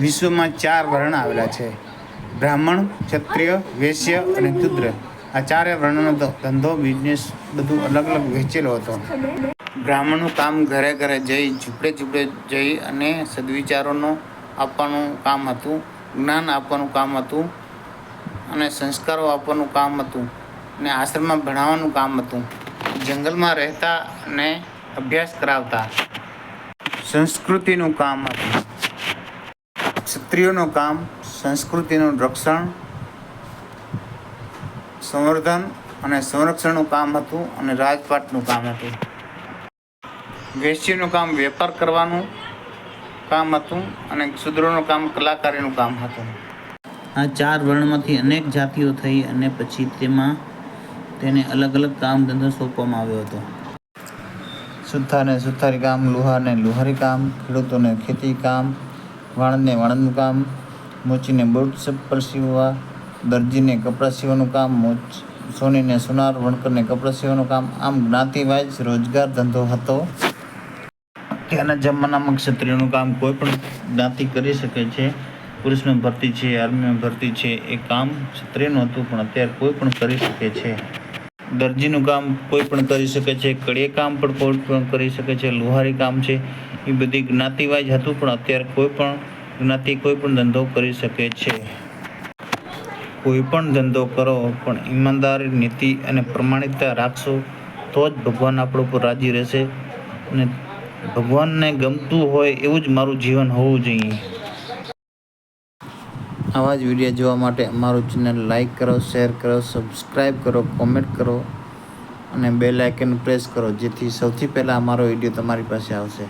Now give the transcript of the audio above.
વિશ્વમાં ચાર વર્ણ આવેલા છે. બ્રાહ્મણ, ક્ષત્રિય, વૈશ્ય અને શુદ્ર આ ચારે વર્ણનો ધંધો બિઝનેસ બધું અલગ અલગ વહેંચેલો હતો. બ્રાહ્મણનું કામ ઘરે ઘરે જઈ, ઝૂંપડે ઝૂંપડે જઈ અને સદવિચારોનો આપવાનું કામ હતું, જ્ઞાન આપવાનું કામ હતું અને સંસ્કારો આપવાનું કામ હતું અને આશ્રમમાં ભણાવવાનું કામ હતું. જંગલમાં રહેતા અને અભ્યાસ કરાવતા. સંસ્કૃતિનું કામ હતું. ક્ષત્રિયોનું કામ, સંસ્કૃતિનું રક્ષણ, સંવર્ધન અને સંરક્ષણનું કામ હતું અને રાજપાટનું કામ હતું. વેશ્યનું કામ વેપાર કરવાનું કામ હતું અને શુદ્રોનું કામ કલાકારીનું કામ હતું. આ ચાર વર્ણમાંથી અનેક જાતિઓ થઈ અને પછી તેમાં તેને અલગ અલગ કામ ધંધો સોંપવામાં આવ્યો હતો. સુથારને સુથારી કામ, લુહારને લુહારી કામ, ખેડૂતોને ખેતી કામ વાણંદને વાણંદનું કામ, મોચીને બૂટ ચપ્પલ સીવવા, દરજીને કપડાં સીવવાનું કામ, મોચ, સોનીને સોનાર, વણકરને કપડાં સીવવાનું કામ, આમ જ્ઞાતિવાઇઝ રોજગાર ધંધો હતો. ત્યાંના જમાનામાં ક્ષત્રિયનું કામ કોઈ પણ જ્ઞાતિ કરી શકે છે. પુરુષમાં ભરતી છે, આર્મીમાં ભરતી છે, એ કામ ક્ષત્રિયનું હતું, પણ અત્યારે કોઈ પણ કરી શકે છે. દરજીનું કામ કોઈ પણ કરી શકે છે કડીએ કામ પણ કોઈ પણ કરી શકે છે, લુહારી કામ છે, એ બધી જ્ઞાતિવાઇઝ હતું, પણ અત્યારે કોઈ પણ જ્ઞાતિ કોઈ પણ ધંધો કરી શકે છે. કોઈ પણ ધંધો કરો, પણ ઈમાનદારી, નીતિ અને પ્રમાણિકતા રાખશો, તો જ ભગવાન આપણા ઉપર રાજી રહેશે. અને ભગવાનને ગમતું હોય એવું જ મારું જીવન હોવું જોઈએ. આવા જ વીડિયો જોવા માટે અમારું ચેનલ લાઇક કરો, શેર કરો સબસ્ક્રાઈબ કરો, કોમેન્ટ કરો અને બેલ આઇકન પ્રેસ કરો, જેથી સૌથી પહેલાં અમારો વીડિયો તમારી પાસે આવશે.